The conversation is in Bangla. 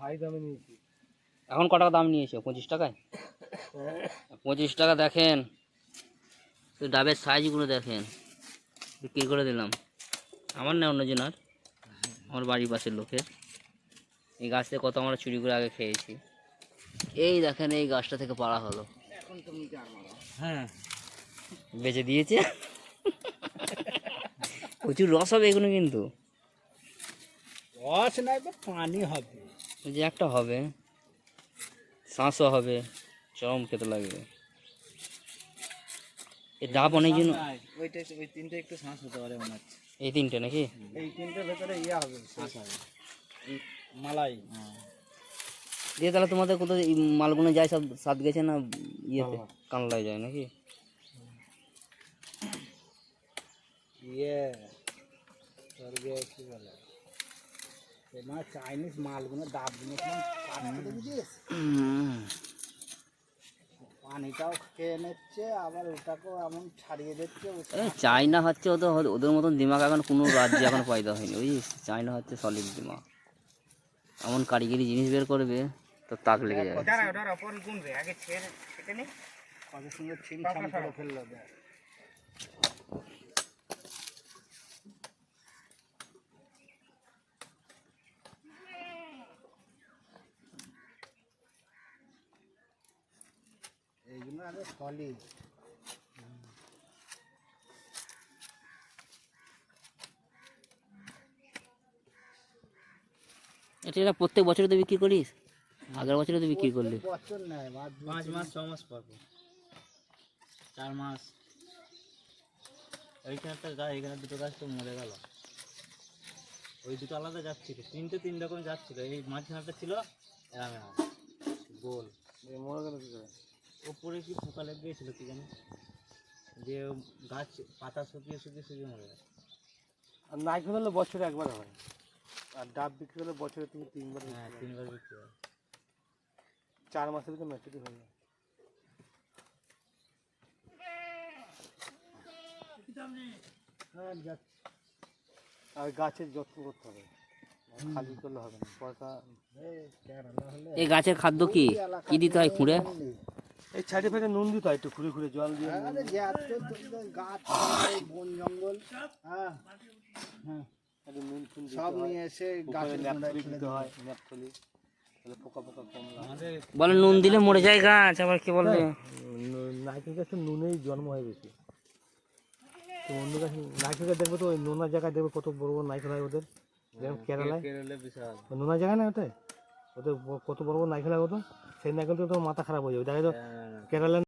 হাই দামে নিয়েছি। এখন ক টাকা দাম নিয়েছো? পঁচিশ টাকায়? পঁচিশ টাকা দেখেন ডাবের সাইজগুলো দেখেন বিক্রি করে দিলাম। আমার না অন্যজনের আমার বাড়ির পাশের লোকের। এই গাছ থেকে কত আমরা চুরি করে আগে খেয়েছি। এই দেখেন এই গাছটা থেকে পাড়া হলো। হ্যাঁ। বেচে দিয়েছে। প্রচুর রস হবে এগুলো কিন্তু। রস নাই পানি হবে। যে একটা হবে শাঁসও হবে চরম খেতে লাগবে। এই ডাব অনেকজন ওইটা ওই তিনটে একটু শ্বাস হতে পারে মনে হচ্ছে। এই তিনটে নাকি? এই তিনটের ভেতরে ইয়ে হবে শ্বাস হবে। মালাই দিয়ে তাহলে তোমাদের কোথাও এই মালগুলো যায় সব সাত গেছে না ইয়েতে? কানলায় যায় নাকি? ইয়ে। স্বর্গে কি বলে? তোমার চাইনিজ মালগুলো পানিটাও খেয়ে নিচ্ছে আবার ওটাকেও এমন ছাড়িয়ে দিচ্ছে চায়না হচ্ছে ওদের ওদের মতন দিমাগ এখন কোনো রাজ্যে এখন পয়দা হয়নি। বুঝিস চায়না হচ্ছে সলিড দিমাগ। এমন কারিগরি জিনিস বের করবে তো তাক লেগে যাবে কত সুন্দর করে ফেলল আগে এটা এটা প্রত্যেক বছরে তো বিক্রি করিস? আগের বছরে তো বিক্রি করলি। বছর পাঁচ মাস ছ মাস পর পর। চার মাস। ওইখানে একটা গাছ এখানে দুটো গাছ তো মরে গেল। ওই দুটো আলাদা যাচ্ছিল তিনটে তিন রকম যাচ্ছিল এই মাঝখানটা ছিল এরাম গোল। মরে গেল ওপরে কি পোকা লেগে গিয়েছিল কি জানি? যে গাছ পাতা শুকিয়ে শুকিয়ে শুকিয়ে মরে গেল আর নাইকেল হলে বছরে একবার হয়। আর ডাব বিক্রি হলে বছরে তুমি তিনবার হ্যাঁ তিনবার বিক্রি হয়। চার মাসের ভিতরে ম্যাচুরি হয়ে যায়। হ্যাঁ আর গাছের যত্ন করতে হবে। খালি করলে হবে না। পয়সা এই গাছের খাদ্য কি? কি দিতে হয় খুঁড়ে? এই সাইডে ফাইডে নুন দিতে হয় একটু ঘুরে ঘুরে জল দিয়ে। নুন আরে যে এত তো গাছ বন জঙ্গল হ্যাঁ। হ্যাঁ সব নিয়ে এসে গাছের দিতে হয়। ন্যাপথলি বলে নুন দিলে মরে যায় গাছ আবার কি বলবে? গাছে নুনেই জন্ম হয় বেশি। তো অন্য গাছ নাইকেল গাছ দেখবে তো ওই নোনা জায়গায় দেখবে কত বড় বড় হয় ওদের। যেমন কেরালায়। নোনা জায়গা না ওটাই ওদের কত বড় বড় নাইকেল ওদের সেই নাইকেল তো মাথা খারাপ হয়ে যাবে। দেখা যায় হ্যাঁ। কেরালায়